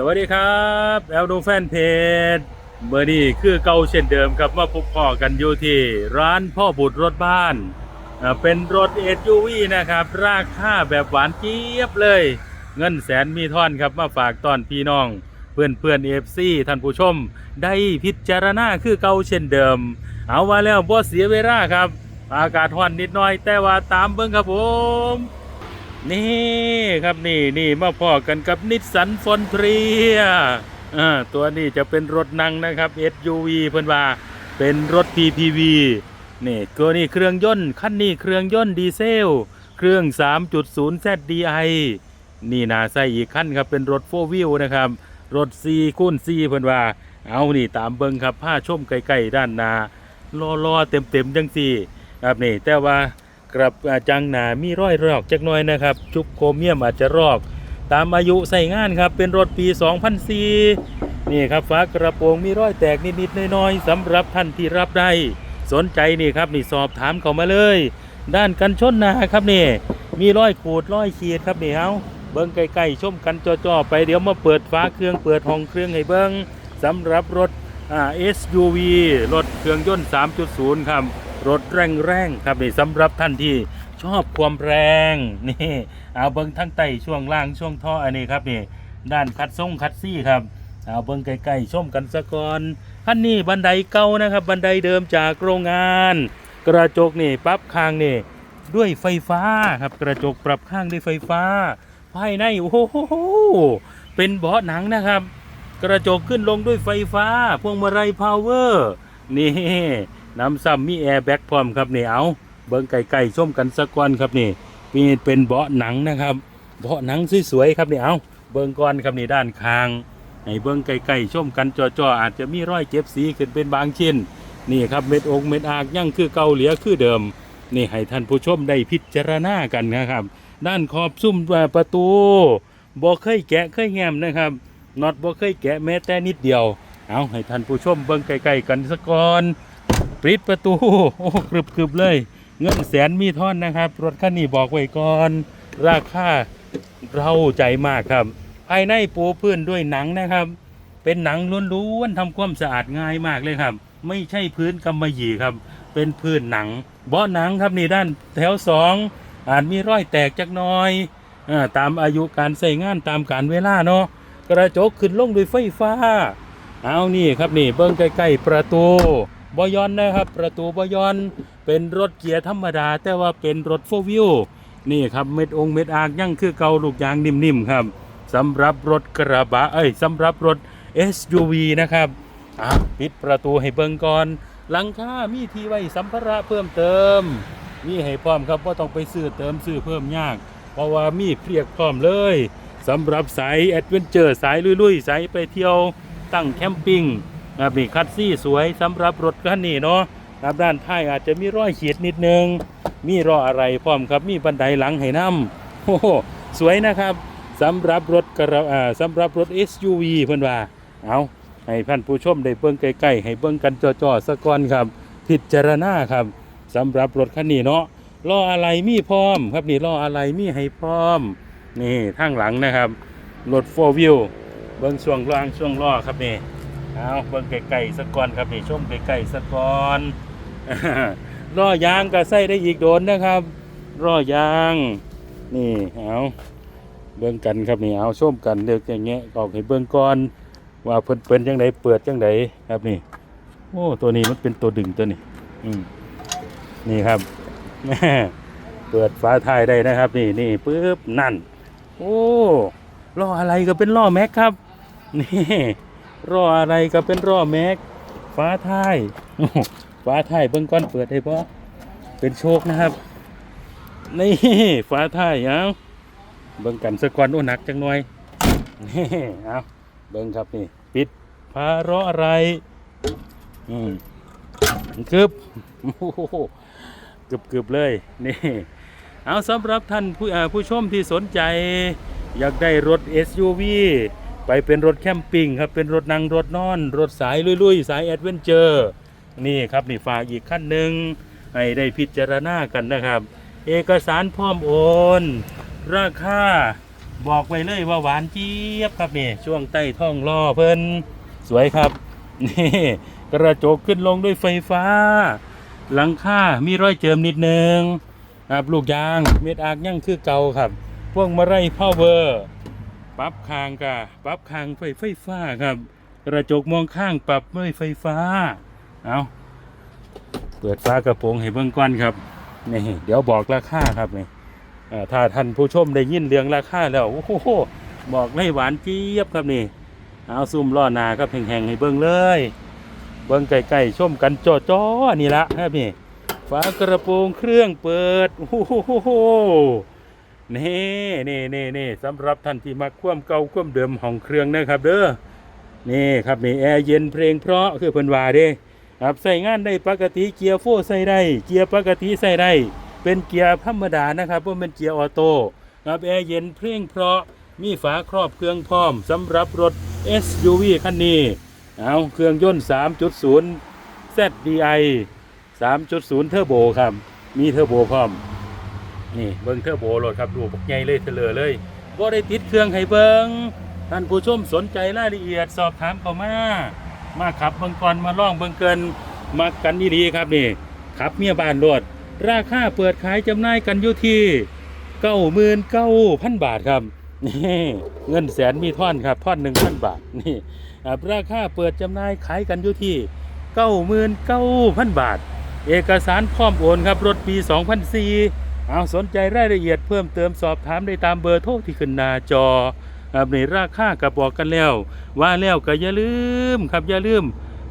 สวัสดีครับแอลดูแฟนเพจเบอร์นี้คือเก่าเช่นเดิมครับมาพบพ่อกันอยู่ที่ร้านพ่อบุตรรถบ้านเป็นรถ SUV นะครับ ราคาแบบหวานเจี๊ยบเลย เงินแสนมีท่อนครับมาฝากตอนพี่น้อง เพื่อนเพื่อนเอฟซีท่านผู้ชม ได้พิจารณาคือเก่าเช่นเดิม เอาว่าแล้วบ่เสียเวลาครับ อากาศร้อนนิดหน่อย แต่ว่าตามเบิ่งครับผม นี่ครับนี่นี่มาพอกันกับนิสสันฟอนเทียตัวนี้จะเป็นรถนั่งนะครับ SUV เพิ่นว่าเป็นรถ PPV นี่ตัวนี้เครื่องยนต์คันนี้เครื่องยนต์ดีเซล เครื่อง 3.0 ZDI นี่นาใส่อีกคันครับเป็นรถ4 wheel นะครับ รถ4คูณ4เพิ่นว่า เอานี่ตามเบิ่งครับผ้าชมไกลๆด้านหน้ารอๆเต็มๆจังสี่ ครับนี่แต่ว่า กรับอาจังหนามีร้อยรอกจักน่อยนะครับจุบโครเมียมอาจจะรอก ตามอายุใส่งานครับ เป็นรถปี 2004นี่ครับฝากระโปรงมีร้อยแตกนิดๆน้อยๆสำหรับท่านที่รับได้ สนใจนี่ครับนี่สอบถามเขามาเลย ด้านกันชนหนาครับนี่ มีร้อยขูดร้อยขีดครับนี่เฮาเบิ้งใกล้ๆชมกันจ่อๆไปเดี๋ยวมาเปิดฟ้าเครื่องเปิดห้องเครื่องให้เบิ้งสำหรับรถอ่า SUV รถเครื่องยนต์ 3.0 ครับ รถแรงๆครับนี่สำหรับท่านที่ชอบความแรงนี่เอาเบิ้งทั้งไตช่วงล่างช่วงท่ออันนี้ครับนี่ด้านคัดทรงคัดซี่ครับเอาเบิ้งใกล้ๆชมกันสะก่อนท่านนี่บันไดเก่านะครับ บันไดเดิมจากโรงงาน กระจกนี่ปรับข้างนี่ด้วยไฟฟ้าครับกระจกปรับข้างด้วยไฟฟ้า ภายในโอ้โหเป็นเบาะหนังนะครับ กระจกขึ้นลงด้วยไฟฟ้า พวงมาลัยพาวเวอร์นี่ น้ำซ้ำมีแอร์แบ็กพร้อมครับนี่เอาเบิ้งไก่ๆชมกันสักวันครับนี่มีเป็นเบาะหนังนะครับเบาะหนังสวยๆครับนี่เอาเบิ้งก่อนครับนี่ด้านข้างให้เบิ้งไก่ๆชมกันจ่อๆอาจจะมีรอยเจ็บสีขึ้นเป็นบางชิ้นนี่ครับเม็ดองเม็ดอากยังคือเกาเหลียคือเดิม นี่ให้ท่านผู้ชมได้พิจารณากันนะครับ ด้านขอบซุ้มประตูบ่เคยแกะเคยแง้มนะครับน็อตบ่เคยแกะแม้แต่นิดเดียว เอาให้ท่านผู้ชมเบิ่งใกล้ๆกันสักก่อน ปิดประตู โอ้กรึบๆเลย เงินแสนมีท่อนนะครับ รถคันนี้บอกไว้ก่อน ราคาเราใจมากครับ ภายในปูพื้นด้วยหนังนะครับ เป็นหนังล้วนๆทำความสะอาดง่ายมากเลยครับ ไม่ใช่พื้นกำมะหยี่ครับ เป็นพื้นหนังเบาะหนังครับนี่ด้านแถวสองอาจมีรอยแตกจักน้อยอตามอายุการใช้งานตามการเวลาเนาะกระจกขึ้นลงด้วยไฟฟ้า เอานี่ครับนี่เบิ้งใกล้ๆประตู บอยอนนะครับ ประตูบอยอนเป็นรถเกียร์ธรรมดา แต่ว่าเป็นรถโฟวิวนี่ครับเม็ดองเม็ดอากยังคือเกาลูกยางนิ่มๆครับสำหรับรถกระบะเอ้ยสำหรับรถ SUV นะครับอะปิดประตูให้เบิ่งก่อน หลังคามีที่ไว้สัมภาระเพิ่มเติม มีให้พร้อมครับว่าต้องไปซื้อเติมซื้อเพิ่มยาก เพราะว่ามีเพียกพร้อมเลยสำหรับสายแอดเวนเจอร์สายลุยๆสายไปเที่ยวตั้งแคมปิ้ง นะครับนี่คัดซี่สวยสำหรับรถคันนี้เนาะครับด้านท้ายอาจจะมีรอยขีดนิดนึง มีรออะไรพร้อมครับ มีบันไดหลังให้นำโอ้โหสวยนะครับสำหรับรถกระอ่าสำหรับรถ SUV เพื่อนว่าเอาให้ท่านผู้ชมได้เบิ่งใกล้ๆให้เบิ่งกันจ่อๆสะก่อนครับ พิจารณาครับสำหรับรถคันนี้เนาะล้ออะไรมีพร้อม ครับนี่ล้ออะไรมีให้พร้อม นี่ทางหลังนะครับรถ4 wheel เบิ่งช่วงล่างช่วงล้อครับนี่ เอาเบิ่งไกลๆสะก่อนครับนี่ชมไกลๆสะก่อนล้อยางก็ใส่ได้อีกโดนนะครับล้อยางนี่เอาเบิ่งกันครับนี่เอาชมกันเด็กอย่างเงี้ยออกให้เบิ่งก่อนว่าเพิ่นเป็นจังไดเปิดจังไดครับนี่โอ้ตัวนี้มันเป็นตัวดึงตัวนี้อืมนี่ครับแม่เปิดฝาท้ายได้นะครับ นี่นี่ปึ๊บนั่น โอ้ล้ออะไรก็เป็นล้อแม็กครับ นี่ ล้ออะไรก็เป็นล้อแม็กฝาท้ายโอ้ฝาท้ายเบิ่งก่อนเปิดให้พอเป็นโชคนะครับ นี่ฝาท้ายเอาเบิ่งกันสักอนโอ้หนักจังหน่อยนี่เอาเบิ่งครับนี่ ปิดฝาล้ออะไร อืมกึบโอ้โหกึบกึบเลย นี่ เอาสำหรับท่านผู้ผู้ชมที่สนใจ อยากได้รถ SUV ไปเป็นรถแคมปิ้งครับเป็นรถนั่งรถนอน รถสายลุยๆ สายแอดเวนเจอร์นี่ครับนี่ฝากอีกขั้นหนึ่งให้ได้พิจารณากันนะครับ เอกสารพร้อมโอน ราคาบอกไว้เลยว่าหวานเจี๊ยบครับนี่ช่วงใต้ท้องล้อเพิ่นสวยครับนี่กระจกขึ้นลงด้วยไฟฟ้า หลังคา มีรอยเจิมนิดนึงครับลูกยาง เม็ดอากยังคือเก่าครับ พวงมาลัยพาวเวอร์ ปรับคางกะปรับคางไฟไฟฟ้าครับ กระจกมองข้างปรับด้วยไฟฟ้า เอาเปิดฟ้ากระโปรงให้เบิ่งก่อนครับนี่เดี๋ยวบอกราคาครับนี่ถ้าท่านผู้ชมได้ยินเรื่องราคาแล้วโอ้โหบอกเลยหวานเจี๊ยบครับนี่ เอาซุ่มล่อนาครับแห่งๆให้เบิ่งเลย เบิ่งใกล้ๆชมกันจ่อๆนี่ละครับนี่ฝากระโปรงเครื่องเปิดโอ้โห นี่นี่นี่นี่สำหรับท่านที่มาคว่ำเก่าคว่ำเดิมห้องเครื่องนะครับ เด้อนี่ครับนี่แอร์เย็นเพลงเพราะคือเพิ่นว่าเด้ครับใส่งานได้ปกติเกียร์โฟใส่ได้เกียร์ปกติใส่ได้เป็นเกียร์ธรรมดานะครับว่าเป็นเกียร์ออโต้ครับแอร์เย็นเพลงเพราะมีฝาครอบเครื่องพร้อมสำหรับรถ SUV คันนี้เอาเครื่องยนต์ 3.0 ZDI 3.0 เทอร์โบครับ มีเทอร์โบพร้อม นี่เบิ้งเทอร์โบรถครับดูบักใหญ่เลยเถลอเลยบ่ได้ติดเครื่องให้เบิ้งท่านผู้ชมสนใจรายละเอียดสอบถามเข้ามา มาขับเบิ้งก่อนมาล่องเบิ้งเกินมากันดีๆครับนี่ขับเมียบ้านรถราคาเปิดขายจำหน่ายกันอยู่ที่เก้าหมื่นเก้าพันบาทครับนี่เงินแสนมีท่อนครับท่อนหนึ่งพันบาทนี่ครับราคาเปิดจำหน่ายขายกันอยู่ที่เก้าหมื่นเก้าพันบาท เอกสารพร้อมโอนครับรถปี 2004 เอาสนใจรายละเอียดเพิ่มเติมสอบถามได้ตามเบอร์โทรที่ขึ้นหน้าจออับในราคากับบอกกันแล้ว ว่าแล้วก็อย่าลืมครับอย่าลืม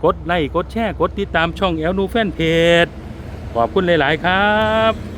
กดไลค์กดแชร์กดติดตามช่องแอลนูแฟนเพจขอบคุณหลาย ๆ ครับ